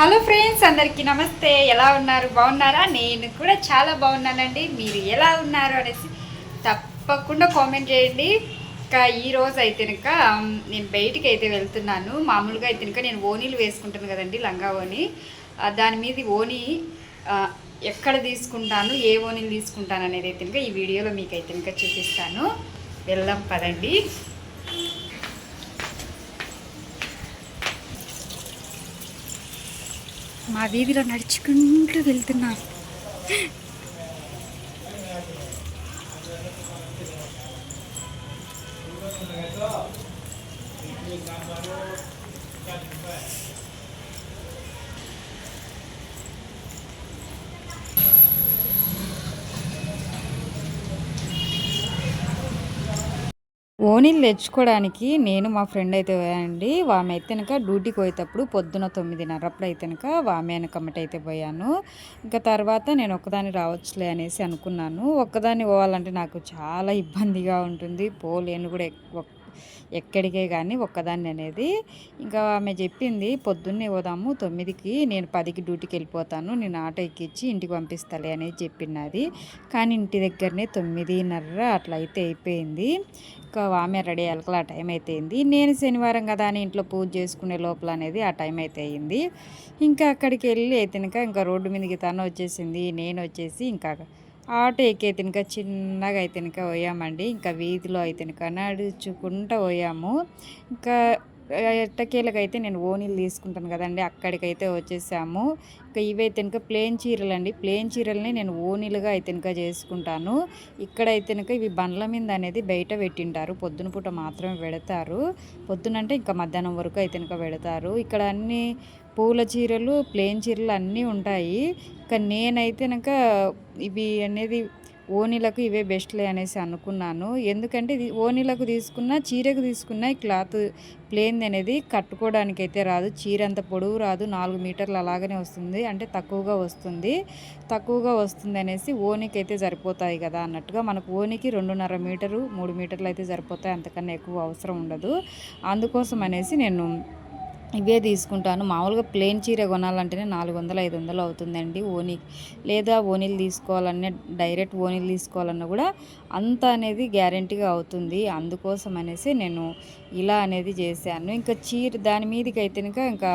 Hello friends అందరికీ నమస్తే. ఎలా ఉన్నారు? బాగున్నారా? నేను కూడా చాలా బాగున్నానండి. మీరు ఎలా ఉన్నారు అనేసి తప్పకుండా కామెంట్ చేయండి. ఇంకా ఈ రోజు అయితే కనుక నేను బయటికి అయితే వెళ్తున్నాను. మామూలుగా అయితే కనుక నేను ఓనీలు వేసుకుంటాను కదండి లంగా ఓని దాని మీద ఓని ఎక్కడ తీసుకుంటాను ఏ ఓనీలు తీసుకుంటాను అనేది అయితే కనుక ఈ వీడియోలో మీకు అయితే కనుక చూపిస్తాను. వెళ్దాం పదండి. మా వీధిలో నడుచుకుంటూ వెళ్తున్నాం. ఓనీలు తెచ్చుకోవడానికి నేను మా ఫ్రెండ్ అయితే పోయానండి. వామె అయితే కనుక డ్యూటీకి పోయేటప్పుడు పొద్దున తొమ్మిదిన్నరప్పుడు అయితే కనుక వామె వెనకమ్మట అయితే పోయాను. ఇంకా తర్వాత నేను ఒక్కదాన్ని రావచ్చులే అనేసి అనుకున్నాను. ఒక్కదాన్ని పోవాలంటే నాకు చాలా ఇబ్బందిగా ఉంటుంది. పోలేను కూడా ఎక్కడికే కానీ ఒక్కదాన్ని అనేది. ఇంకా ఆమె చెప్పింది పొద్దున్నే పోదాము తొమ్మిదికి నేను పదికి డ్యూటీకి వెళ్ళిపోతాను నేను ఆటో ఎక్కించి ఇంటికి పంపిస్తాలే అనేది చెప్పినది కానీ ఇంటి దగ్గరనే తొమ్మిదిన్నర అట్లా అయితే అయిపోయింది. ఇంకా ఆమె రెడీ అయ్యాక ఆ టైం అయితే అయింది నేను శనివారం కదా అని ఇంట్లో పూజ చేసుకునే లోపల అనేది ఆ టైం అయితే అయింది. ఇంకా అక్కడికి వెళ్ళి అయితే ఇంకా ఇంకా రోడ్డు మీదకి తను వచ్చేసింది నేను వచ్చేసి ఇంకా ఆటో ఎక్కి అయితే చిన్నగా అయితే పోయామండి. ఇంకా వీధిలో అయితే నడుచుకుంటూ పోయాము. ఇంకా ఎట్టకేలకైతే నేను ఓనీలు తీసుకుంటాను కదండి అక్కడికైతే వచ్చేసాము. ఇంకా ఇవైతే ప్లేన్ చీరలు అండి ప్లేన్ చీరల్ని నేను ఓనీలుగా అయితే చేసుకుంటాను. ఇక్కడైతేనక ఇవి బండ్ల మీద అనేది బయట పెట్టింటారు. పొద్దున పూట మాత్రమే పెడతారు. పొద్దునంటే ఇంకా మధ్యాహ్నం వరకు అయితే పెడతారు. ఇక్కడ అన్ని పూల చీరలు ప్లేన్ చీరలు అన్నీ ఉంటాయి. కానీ నేనైతే కనుక ఇవి అనేది ఓనీలకు ఇవే బెస్ట్లే అనేసి అనుకున్నాను. ఎందుకంటే ఇది ఓనీలకు తీసుకున్న చీరకు తీసుకున్న ఈ క్లాత్ ప్లేన్ అనేది కట్టుకోవడానికి అయితే రాదు. చీర అంత పొడవు రాదు. నాలుగు మీటర్లు అలాగనే వస్తుంది. అంటే తక్కువగా వస్తుంది. తక్కువగా వస్తుంది అనేసి ఓనికి అయితే సరిపోతాయి కదా అన్నట్టుగా మనకు ఓనికి రెండున్నర మీటరు మూడు మీటర్లు అయితే సరిపోతాయి. అంతకన్నా ఎక్కువ అవసరం ఉండదు. అందుకోసం అనేసి నేను ఇవే తీసుకుంటాను. మామూలుగా ప్లెయిన్ చీర కొనాలంటేనే నాలుగు వందలు ఐదు వందలు అవుతుందండి ఓనీ. లేదా ఓనీలు తీసుకోవాలన్నా డైరెక్ట్ ఓనీలు తీసుకోవాలన్నా కూడా అంత అనేది గ్యారంటీగా అవుతుంది. అందుకోసం అనేసి నేను ఇలా అనేది చేశాను. ఇంకా చీర దాని మీదకి అయితే ఇంకా ఇంకా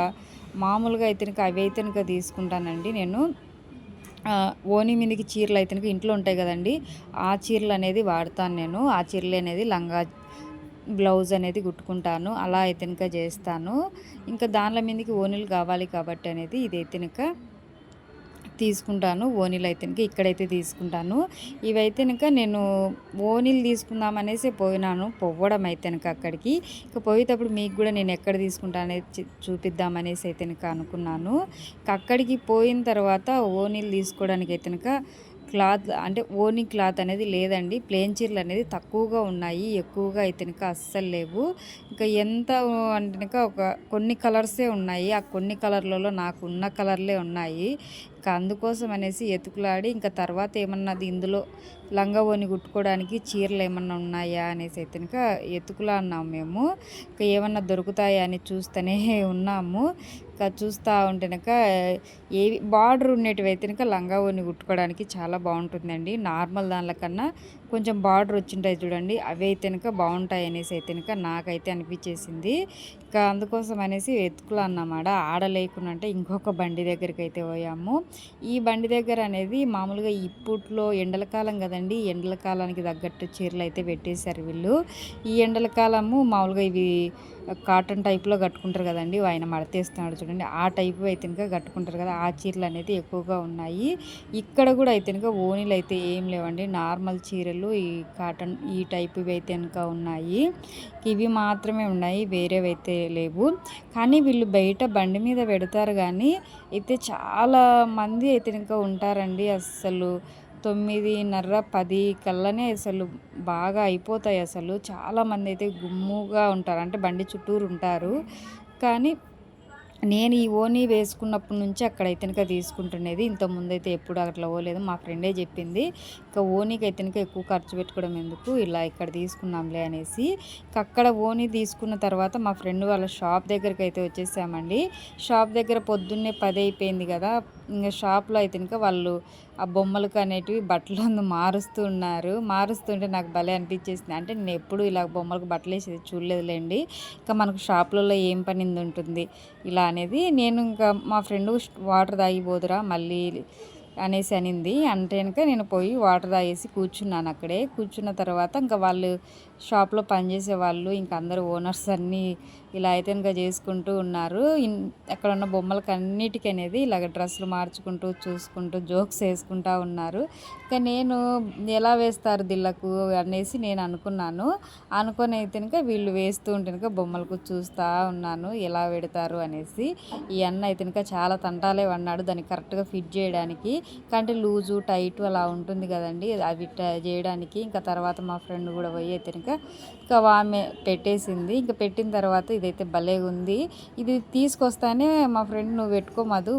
మామూలుగా అయితే ఇంకా అవి అయితే ఇంకా తీసుకుంటానండి నేను. ఆ, ఓని మీదకి చీరలు అయితే ఇంట్లో ఉంటాయి కదండి ఆ చీరలు అనేది వాడతాను నేను. ఆ చీరలు అనేది లంగా బ్లౌజ్ అనేది కుట్టుకుంటాను అలా అయితే చేస్తాను. ఇంకా దానిల మీదకి ఓనీలు కావాలి కాబట్టి అనేది ఇదైతే కనుక తీసుకుంటాను ఓనీలు అయితే ఇక్కడైతే తీసుకుంటాను. ఇవైతే కనుక నేను ఓనీలు తీసుకుందాం అనేసి పోయినాను పోవడం అయితే కనుక అక్కడికి. ఇక పోయేటప్పుడు మీకు కూడా నేను ఎక్కడ తీసుకుంటాను అనేది చూపిద్దామనేసి అయితే కనుక అనుకున్నాను. అక్కడికి పోయిన తర్వాత ఓనీలు తీసుకోవడానికి అయితే కనుక క్లాత్ అంటే ఓని క్లాత్ అనేది లేదండి. ప్లేన్ చీరలు అనేది తక్కువగా ఉన్నాయి. ఎక్కువగా అయితే అస్సలు లేవు. ఇంకా ఎంత అంటే ఒక కొన్ని కలర్సే ఉన్నాయి. ఆ కొన్ని కలర్లలో నాకు ఉన్న కలర్లే ఉన్నాయి. ఇంకా అందుకోసం అనేసి ఎతుకులాడి ఇంకా తర్వాత ఏమన్నది ఇందులో లంగా ఓని కుట్టుకోవడానికి చీరలు ఏమన్నా ఉన్నాయా అనేసి అయితే కనుక ఎతుకులా అన్నాము మేము. ఇంకా ఏమన్నా దొరుకుతాయా అని చూస్తూనే ఉన్నాము. ఇంకా చూస్తూ ఉంటే ఏవి బార్డర్ ఉండేటివి అయితే కనుక లంగా ఓని కుట్టుకోవడానికి చాలా బాగుంటుందండి. నార్మల్ దానిల కన్నా కొంచెం బార్డర్ వచ్చింటాయి చూడండి అవి అయితే కనుక బాగుంటాయి అనేసి అయితే కనుక నాకైతే అనిపించేసింది. ఇంకా అందుకోసం అనేసి వెతుకులు అన్నమాట. ఆడలేకుండా అంటే ఇంకొక బండి దగ్గరికి అయితే పోయాము. ఈ బండి దగ్గర అనేది మామూలుగా ఇప్పట్లో ఎండల కాలం కదండి. ఎండల కాలానికి తగ్గట్టు చీరలు అయితే పెట్టేశారు వీళ్ళు. ఈ ఎండల కాలము మామూలుగా ఇవి కాటన్ టైప్లో కట్టుకుంటారు కదండి. ఆయన మడతేస్తున్నాడు చూడండి. ఆ టైప్ అయితే కనుక కట్టుకుంటారు కదా. ఆ చీరలు అనేది ఎక్కువగా ఉన్నాయి. ఇక్కడ కూడా అయితే కనుక ఓనీలు అయితే ఏం లేవండి. నార్మల్ చీరలు ఈ కాటన్ ఈ టైప్ అయితే కనుక ఉన్నాయి. ఇవి మాత్రమే ఉన్నాయి. వేరేవి అయితే లేవు. కానీ వీళ్ళు బయట బండి మీద పెడతారు కానీ అయితే చాలా మంది అయితే కనుక ఉంటారండి అస్సలు. తొమ్మిదిన్నర పది కల్లానే అసలు బాగా అయిపోతాయి అసలు. చాలామంది అయితే గుమ్ముగా ఉంటారు. అంటే బండి చుట్టూరు ఉంటారు. కానీ నేను ఈ ఓనీ వేసుకున్నప్పటి నుంచి అక్కడైతేనక తీసుకుంటుండేది ఇంత ముందైతే ఎప్పుడు అట్లా పోలేదు. మా ఫ్రెండే చెప్పింది. ఇంకా ఓనీకి అయితేనక ఎక్కువ ఖర్చు పెట్టుకోవడం ఎందుకు? ఇలా ఇక్కడ తీసుకున్నాంలే అనేసి. ఇంకా అక్కడ ఓనీ తీసుకున్న తర్వాత మా ఫ్రెండ్ వాళ్ళ షాప్ దగ్గరికి అయితే వచ్చేసామండి. షాప్ దగ్గర పొద్దున్నే పది అయిపోయింది కదా. ఇంకా షాప్లో అయితే ఇంకా వాళ్ళు ఆ బొమ్మలకు అనేటివి బట్టలు మారుస్తూ ఉన్నారు. మారుస్తుంటే నాకు భలే అనిపించేసింది. అంటే నేను ఎప్పుడు ఇలా బొమ్మలకు బట్టలు వేసేది చూడలేదులేండి. ఇంకా మనకు షాప్లలో ఏం పనింది ఉంటుంది ఇలా అనేది నేను ఇంకా మా ఫ్రెండ్ వాటర్ తాగిపోదురా మళ్ళీ అనేసి అనింది. అంటే కనుక నేను పోయి వాటర్ తాగేసి కూర్చున్నాను అక్కడే. కూర్చున్న తర్వాత ఇంకా వాళ్ళు షాప్లో పనిచేసే వాళ్ళు ఇంకా అందరు ఓనర్స్ అన్నీ ఇలా అయితే ఇంకా చేసుకుంటూ ఉన్నారు. అక్కడ ఉన్న బొమ్మలకి అన్నిటికీ అనేది ఇలాగ డ్రెస్సులు మార్చుకుంటూ చూసుకుంటూ జోక్స్ వేసుకుంటూ ఉన్నారు. ఇంకా నేను ఎలా వేస్తారు దిళ్ళకు అనేసి నేను అనుకున్నాను. అనుకొని అయితే కనుక వీళ్ళు వేస్తూ ఉంటే కనుక బొమ్మలకు చూస్తూ ఉన్నాను ఎలా పెడతారు అనేసి. ఈ అన్న అయితే కనుక చాలా తంటాలే అన్నాడు దాన్ని కరెక్ట్గా ఫిట్ చేయడానికి. కంటే లూజు టైట్ అలా ఉంటుంది కదండి అవి చేయడానికి. ఇంకా తర్వాత మా ఫ్రెండ్ కూడా పోయి అయితే ఇంకా ఇంకా ఆమె పెట్టేసింది. ఇంకా పెట్టిన తర్వాత ఇదైతే భలే ఉంది ఇది తీసుకొస్తానే మా ఫ్రెండ్ నువ్వు పెట్టుకోమదు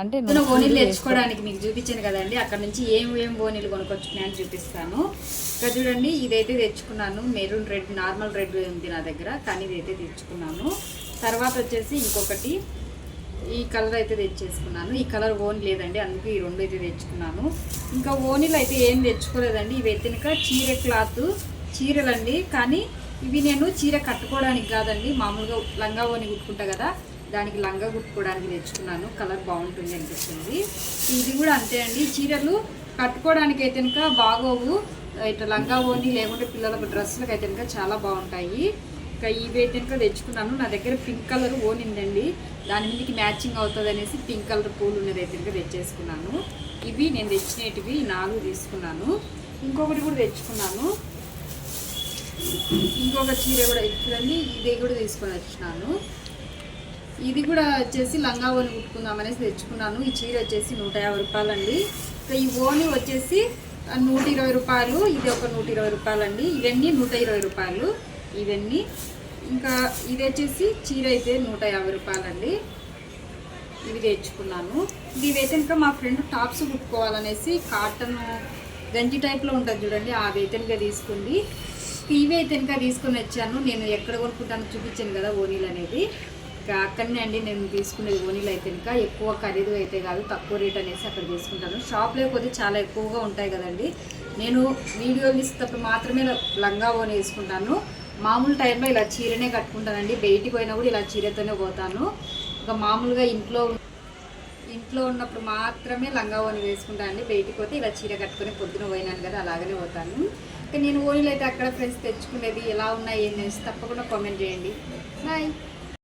అంటే నువ్వు బోనీలు తెచ్చుకోవడానికి మీకు చూపించాను కదండి. అక్కడ నుంచి ఏం ఏం బోనీలు కొనుక్కొచ్చుకున్నాయని చూపిస్తాను. ఇక్కడ చూడండి ఇదైతే తెచ్చుకున్నాను. మెరూన్ రెడ్ నార్మల్ రెడ్ ఉంది నా దగ్గర కానీ ఇదైతే తెచ్చుకున్నాను. తర్వాత వచ్చేసి ఇంకొకటి ఈ కలర్ అయితే తెచ్చేసుకున్నాను. ఈ కలర్ ఓన్ లేదండి అందుకే ఈ రెండు అయితే తెచ్చుకున్నాను. ఇంకా ఓనీలు అయితే ఏం తెచ్చుకోలేదండి. ఇవి ఎత్తినక చీర క్లాత్ చీరలండి. కానీ ఇవి నేను చీర కట్టుకోవడానికి కాదండి. మామూలుగా లంగా ఓని కుట్టుకుంటా కదా. దానికి లంగా కుట్టుకోవడానికి తెచ్చుకున్నాను కలర్ బాగుంటుంది అనిపిస్తుంది. ఇది కూడా అంతే అండి. చీరలు కట్టుకోవడానికి అయితే కనుక బాగోవు. ఇట్లా లంగా ఓని లేకుంటే పిల్లలకు డ్రెస్సులకు అయితే కనుక చాలా బాగుంటాయి. ఇంకా ఇవి అయితే కనుక తెచ్చుకున్నాను. నా దగ్గర పింక్ కలర్ ఓనిందండి దాని మీదకి మ్యాచింగ్ అవుతుంది అనేసి పింక్ కలర్ పూలు ఉన్నది అయితే కనుక తెచ్చేసుకున్నాను. ఇవి నేను తెచ్చినవి నాలుగు తీసుకున్నాను. ఇంకొకటి కూడా తెచ్చుకున్నాను. ఇంకొక చీర కూడా చూడండి ఇది కూడా తీసుకొని వచ్చినాను. ఇది కూడా వచ్చేసి లంగా ఓని కుట్టుకుందాం అనేసి తెచ్చుకున్నాను. ఈ చీర వచ్చేసి నూట యాభై రూపాయలండి. ఇంకా ఈ ఓని వచ్చేసి నూట ఇరవై రూపాయలు. ఇది ఒక నూట ఇరవై రూపాయలండి. ఇవన్నీ నూట ఇరవై రూపాయలు. ఇవన్నీ. ఇంకా ఇది వచ్చేసి చీర అయితే నూట యాభై రూపాయలండి. ఇవి తెచ్చుకున్నాను. ఇవైతే ఇంకా మా ఫ్రెండ్ టాప్స్ కుట్టుకోవాలనేసి కాటన్ గంజి టైప్లో ఉంటుంది చూడండి ఆ వేతనగా తీసుకుంది. ఇవే తెనక తీసుకొని వచ్చాను. నేను ఎక్కడ కొనుక్కుంటాను చూపించాను కదా ఓనీలు అనేది. అక్కడనే అండి నేను తీసుకునేది ఓనీలు అయితే ఇంకా. ఎక్కువ ఖరీదు అయితే కాదు తక్కువ రేట్ అనేసి అక్కడ తీసుకుంటాను. షాప్లో కొద్ది చాలా ఎక్కువగా ఉంటాయి కదండి. నేను వీడియోలు ఇస్తేటప్పుడు మాత్రమే లంగా ఓని వేసుకుంటాను. మామూలు టైంలో ఇలా చీరనే కట్టుకుంటానండి. బయటికి పోయినా కూడా ఇలా చీరతోనే పోతాను. ఇంకా మామూలుగా ఇంట్లో ఇంట్లో ఉన్నప్పుడు మాత్రమే లంగా ఓని వేసుకుంటాను అండి. బయటికి పోతే ఇలా చీర కట్టుకుని పొద్దున పోయినాను కదా అలాగనే పోతాను. ఇంకా నేను ఓనీలు అయితే అక్కడ ఫ్రెండ్స్ తెచ్చుకునేది ఎలా ఉన్నాయి ఏంటి తప్పకుండా కామెంట్ చేయండి. బాయ్